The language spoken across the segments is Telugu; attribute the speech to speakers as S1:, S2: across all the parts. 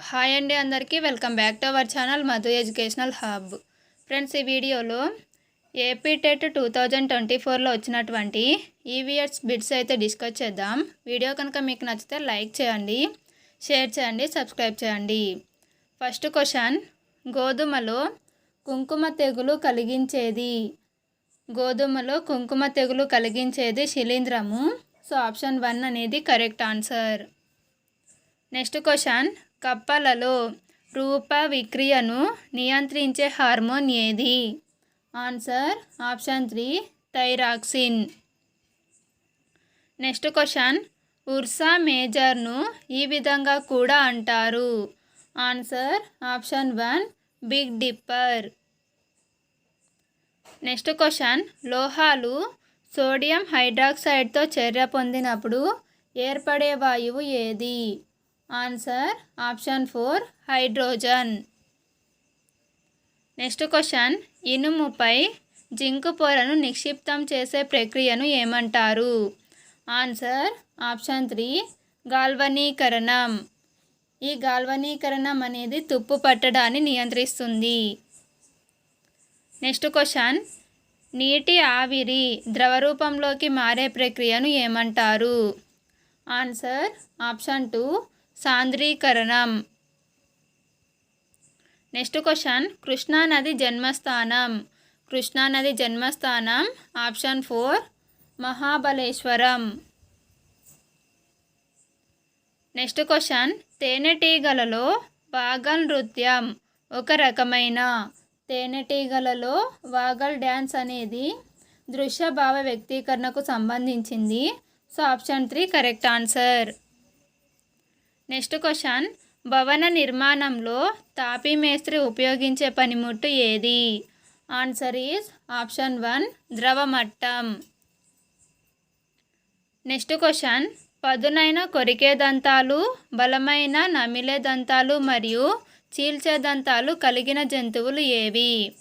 S1: హాయ్ అండి అందరికీ. Welcome back to our channel Madhu educational hub. Friends ఈ వీడియోలో AP TET two thousand twenty ఫోర్లో వచ్చినటువంటి ఈవీఎస్ బిడ్స్ అయితే డిస్కస్ చేద్దాం. వీడియో కనుక మీకు నచ్చితే లైక్ చేయండి షేర్ చేయండి సబ్స్క్రైబ్ చేయండి. ఫస్ట్ క్వశ్చన్ గోధుమలో కుంకుమ తెగులు కలిగించేది? గోధుమలో కుంకుమ తెగులు కలిగించేది శిలీంధ్రము సో ఆప్షన్ వన్ అనేది కరెక్ట్ ఆన్సర్. నెక్స్ట్ క్వశ్చన్ కప్పలలో రూప విక్రియను నియంత్రించే హార్మోన్ ఏది? Answer option three thyroxine next question ursa మేజర్ను ఈ విధంగా కూడా అంటారు. Answer option one big dipper. Next question లోహాలు సోడియం హైడ్రాక్సైడ్తో చర్య పొందినప్పుడు ఏర్పడే వాయువు ఏది? Answer option four hydrogen. Next question ఇనుముపై zinc పొరను నిక్షిప్తం చేసే ప్రక్రియను ఏమంటారు? ఆన్సర్ ఆప్షన్ త్రీ గాల్వనీకరణం. ఈ గాల్వనీకరణం అనేది తుప్పు పట్టడాన్ని నియంత్రిస్తుంది. నెక్స్ట్ క్వశ్చన్ నీటి ఆవిరి ద్రవ రూపంలోకి మారే ప్రక్రియను ఏమంటారు? Answer option two సాంద్రీకరణం. Next question. కృష్ణానది జన్మస్థానం. కృష్ణానది జన్మస్థానం. Option four. Mahabaleshwaram. Next question. తేనెటీగలలో వాగల్ నృత్యం ఒక రకమైన. తేనెటీగలలో వాగల్ డ్యాన్స్ అనేది దృశ్య భావ వ్యక్తీకరణకు సంబంధించింది. So option three correct answer. Next question. భవన నిర్మాణంలో తాపీ మేస్త్రి ఉపయోగించే పనిముట్టు ఏది? Answer is option one ద్రవమట్టం. Next question. పదునైన కొరికే దంతాలు బలమైన నమిలే దంతాలు మరియు చీల్చే దంతాలు కలిగిన జంతువులు ఏవి?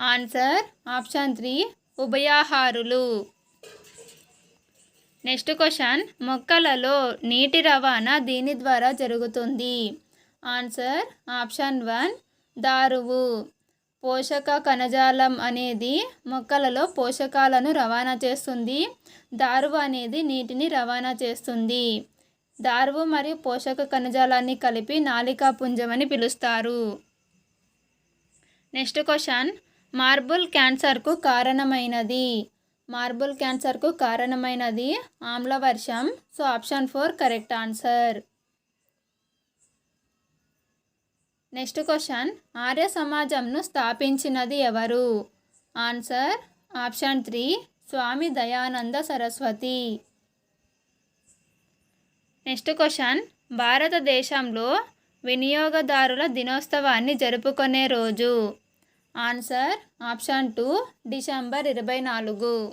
S1: Answer option three ఉభయాహారులు. Next question. మొక్కలలో నీటి రవాణా దీని ద్వారా జరుగుతుంది. ఆన్సర్ ఆప్షన్ వన్ దారువు. పోషక కణజాలం అనేది మొక్కలలో పోషకాలను రవాణా చేస్తుంది. దారువు అనేది నీటిని రవాణా చేస్తుంది. దారువు మరియు పోషక కణజాలాన్ని కలిపి నాలికా పుంజం అని పిలుస్తారు. Next question. మార్బుల్ క్యాన్సర్కు కారణమైనది. మార్బుల్ క్యాన్సర్కు కారణమైనది ఆమ్లవర్షం. So option four correct answer. Next question. Arya సమాజంను స్థాపించినది ఎవరు? Answer option three Swami Dayananda Saraswati. Next question. భారతదేశంలో వినియోగదారుల దినోత్సవాన్ని జరుపుకునే రోజు ఆన్సర్ ఆప్షన్ టూ డిసెంబర్ ఇరవై నాలుగు.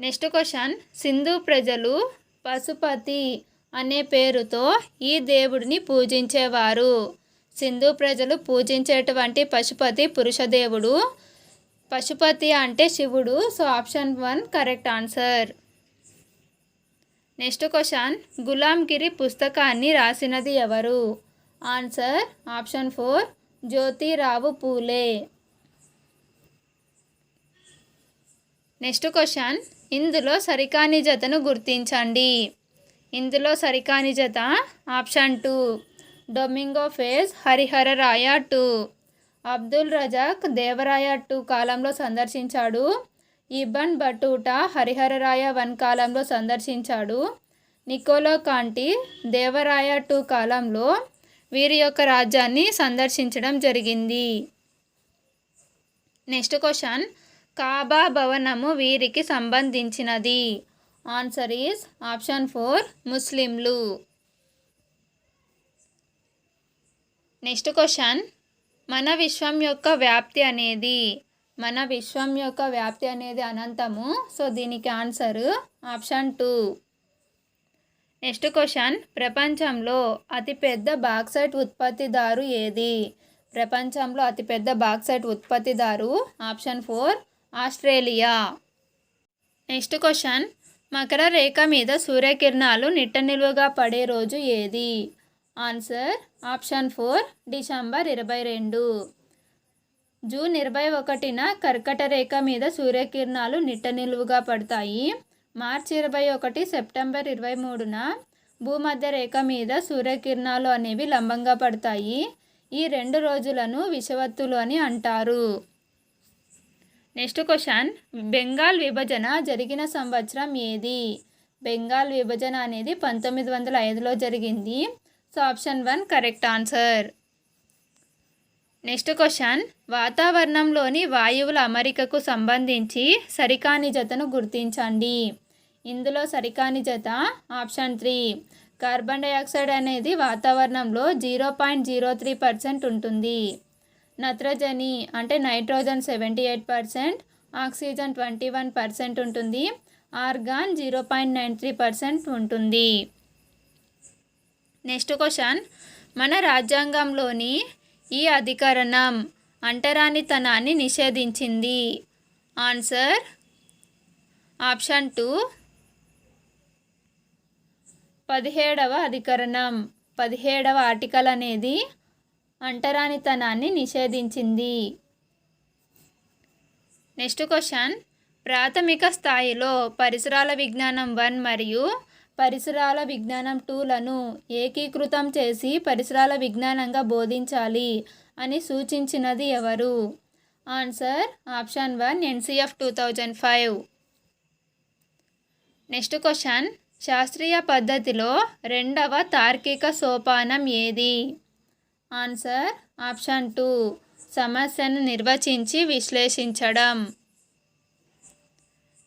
S1: నెక్స్ట్ క్వశ్చన్ సింధు ప్రజలు పశుపతి అనే పేరుతో ఈ దేవుడిని పూజించేవారు. సింధు ప్రజలు పూజించేటువంటి పశుపతి పురుషదేవుడు పశుపతి అంటే శివుడు so option one correct answer. Next question Gulamgiri పుస్తకాన్ని రాసినది ఎవరు? Answer option four Jyotirao Phule. Next question. ఇందులో సరికాని జతను గుర్తించండి. ఇందులో సరికాని జత option two. Domingo Paes Harihara Raya two. Abdul Razzaq Devaraya two కాలంలో సందర్శించాడు. ఇబన్ బటూటా హరిహరరాయ వన్ కాలంలో సందర్శించాడు. నికోలో కాంటి దేవరాయ టూ కాలంలో వీరి యొక్క రాజ్యాన్ని సందర్శించడం జరిగింది. Next question. కాబా భవనము వీరికి సంబంధించినది. ఆన్సర్ ఈస్ ఆప్షన్ ఫోర్ ముస్లింలు. Next question. మన విశ్వం యొక్క వ్యాప్తి అనేది. మన విశ్వం యొక్క వ్యాప్తి అనేది అనంతము. సో దీనికి answer option two. Next question. ప్రపంచంలో అతిపెద్ద బాక్సైట్ ఉత్పత్తిదారు ఏది? ప్రపంచంలో అతిపెద్ద బాక్సైట్ ఉత్పత్తిదారు option four Australia. Next question. Makar రేఖ మీద సూర్యకిరణాలు నిట్ట నిలువగా పడే రోజు ఏది? ఆన్సర్ ఆప్షన్ ఫోర్ డిసెంబర్ ఇరవై రెండు. జూన్ ఇరవై ఒకటిన కర్కట రేఖ మీద సూర్యకిరణాలు నిట్ట నిలువుగా పడతాయి. మార్చి ఇరవై ఒకటి సెప్టెంబర్ ఇరవై మూడున భూమధ్య రేఖ మీద సూర్యకిరణాలు అనేవి లంబంగా పడతాయి. ఈ రెండు రోజులను విషవత్తులు అని అంటారు. Next question. బెంగాల్ విభజన జరిగిన సంవత్సరం ఏది? బెంగాల్ విభజన అనేది పంతొమ్మిది వందల ఐదులో జరిగింది. So option one correct answer. Next question. వాతావరణంలోని వాయువుల అమరికకు సంబంధించి సరికాని జతను గుర్తించండి. ఇందులో సరికాని జత ఆప్షన్ త్రీ. కార్బన్ డైఆక్సైడ్ అనేది వాతావరణంలో zero point zero three percent ఉంటుంది. నత్రజని అంటే nitrogen seventy eight percent oxygen twenty one percent ఉంటుంది argon zero point nine three percent ఉంటుంది. Next question. మన రాజ్యాంగంలోని ఈ అధికరణం అంటరానితనాన్ని నిషేధించింది. Answer option two. పదిహేడవ అధికరణం. పదిహేడవ ఆర్టికల్ అనేది అంటరానితనాన్ని నిషేధించింది. Next question. ప్రాథమిక స్థాయిలో పరిసరాల విజ్ఞానం వన్ మరియు పరిసరాల విజ్ఞానం టూలను ఏకీకృతం చేసి పరిసరాల విజ్ఞానంగా బోధించాలి అని సూచించినది ఎవరు? Answer option one NCF two thousand five. Next question శాస్త్రీయ పద్ధతిలో రెండవ తార్కిక సోపానం ఏది? ఆన్సర్ ఆప్షన్ టూ సమస్యను నిర్వచించి విశ్లేషించడం.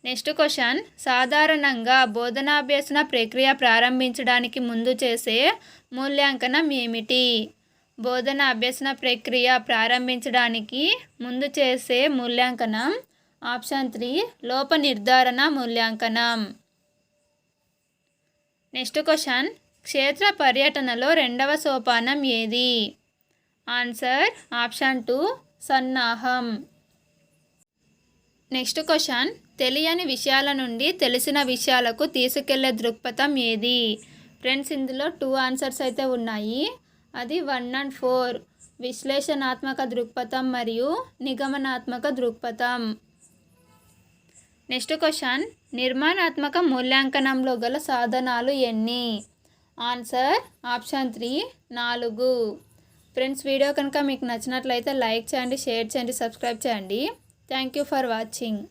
S1: Next question. సాధారణంగా బోధనాభ్యసన ప్రక్రియ ప్రారంభించడానికి ముందు చేసే మూల్యాంకనం ఏమిటి? బోధన అభ్యసన ప్రక్రియ ప్రారంభించడానికి ముందు చేసే మూల్యాంకనం. ఆప్షన్ త్రీ లోప నిర్ధారణ మూల్యాంకనం. Next question. క్షేత్ర పర్యటనలో రెండవ సోపానం ఏది? Answer option two సన్నాహం. Next question. తెలియని విషయాల నుండి తెలిసిన విషయాలకు తీసుకెళ్ళే దృక్పథం ఏది? ఫ్రెండ్స్ ఇందులో టూ ఆన్సర్స్ అయితే ఉన్నాయి. అది వన్ అండ్ ఫోర్ విశ్లేషణాత్మక దృక్పథం మరియు నిగమనాత్మక దృక్పథం. Next question. నిర్మాణాత్మక మూల్యాంకనంలో గల సాధనాలు ఎన్ని? ఆన్సర్ ఆప్షన్ త్రీ నాలుగు. ఫ్రెండ్స్ వీడియో కనుక మీకు నచ్చినట్లయితే లైక్ చేయండి షేర్ చేయండి సబ్స్క్రైబ్ చేయండి. Thank you for watching